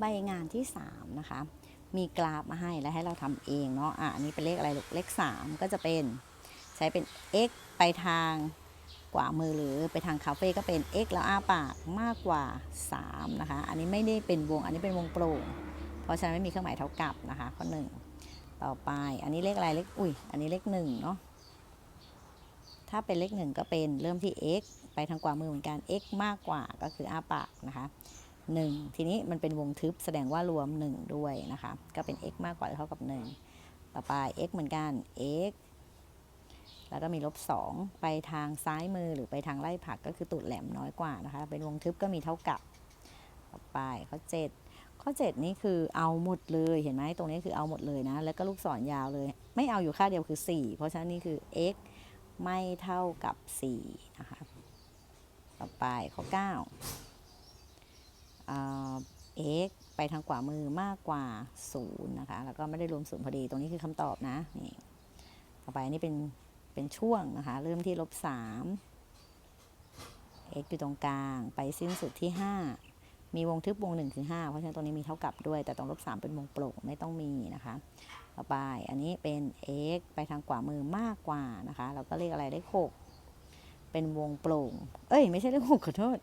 ใบงานที่ 3 นะคะ มีกราฟมาให้และให้เราทำเองเนาะอะอันนี้เป็นเลขอะไรลูกเลข 3 ก็จะเป็นใช้เป็น x ไปทางกว่ามือหรือไปทางคาเฟ่ก็เป็น x แล้วอ้าปากมากกว่า 3 นะคะ อันนี้ไม่ได้เป็นวง อันนี้เป็นวงโปร่ง เพราะฉะนั้นไม่มีเครื่องหมายเท่ากับนะคะ ข้อ 1 ต่อไปอันนี้เลขอะไรเลขอุ้ยอันนี้เลข1เนาะถ้าเป็นเลข 1 ก็เป็นเริ่มที่ x ไปทางกว่ามือเหมือนกัน x มากกว่าก็คืออ้าปากนะคะ 1 ทีนี้มันเป็นวงทึบแสดงว่ารวม 1 ด้วยนะคะ ก็เป็น x มากกว่าหรือเท่ากับ 1 ต่อไป x เหมือนกัน x แล้วก็มีลบ 2 ไปทางซ้ายมือหรือไปทางไล่ผักก็คือตูดแหลมน้อยกว่านะคะ เป็นวงทึบก็มีเท่ากับ ต่อไปข้อ 7 ข้อ 7 นี่คือเอาหมดเลยเห็นไหมตรงนี้คือเอาหมดเลยนะ แล้วก็ลูกศรยาวเลย ไม่เอาอยู่ค่าเดียวคือ 4 เพราะฉะนั้นนี่คือ x ไม่เท่ากับ 4 นะคะ ต่อไปข้อ9อ่า x ไปทางขวามือมากกว่า 0 นะคะ แล้วก็ไม่ได้รวม0พอดีตรงนี้คือคำตอบนะนี่ต่อไปอันนี่เป็นเป็นช่วงนะคะ เริ่มที่ลบ 3 x อยู่ตรงกลางไปสิ้นสุดที่ 5 มีวงทึบวง1คือ5เพราะฉะนั้นตรงนี้มีเท่ากับด้วย แต่ตรงลบ 3 เป็นวงโปร่งไม่ต้องมีนะคะ ต่อไปอันนี้เป็น x ไปทางขวามือมากกว่านะคะ เราก็เรียกอะไรเลข6 เป็นวงโปร่ง เอ้ย ไม่ใช่เลข6ขอโทษ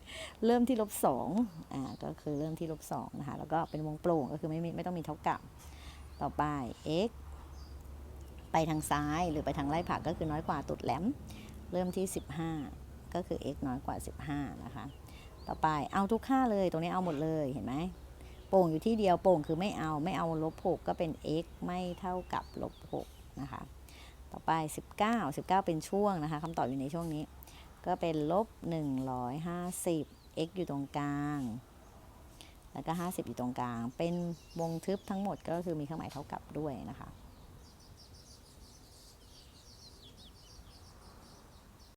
เริ่มที่ลบ2อ่า ก็คือเริ่มที่ลบ2นะคะ แล้วก็เป็นวงโปร่ง ก็คือไม่มีไม่ต้องมีเท่ากับ ต่อไป x ไปทางซ้ายหรือไปทางไล่ผักก็คือน้อยกว่าตุดแหลม เริ่มที่ 15 ก็คือ x น้อยกว่า 15 นะคะ ต่อไปเอาทุกค่าเลย ตรงนี้เอาหมดเลย เห็นไหมโป่งอยู่ที่เดียว โป่งคือไม่เอา ไม่เอาลบ6ก็เป็น x ไม่เท่ากับลบ6นะคะ ต่อไป 19 19 เป็นช่วงนะคะคำตอบอยู่ในช่วงนี้ ก็เป็นลบ 150 x อยู่ตรงกลาง แล้วก็ 50 อยู่ตรงกลาง เป็นวงทึบทั้งหมดก็คือมีเครื่องหมายเท่ากับด้วยนะคะ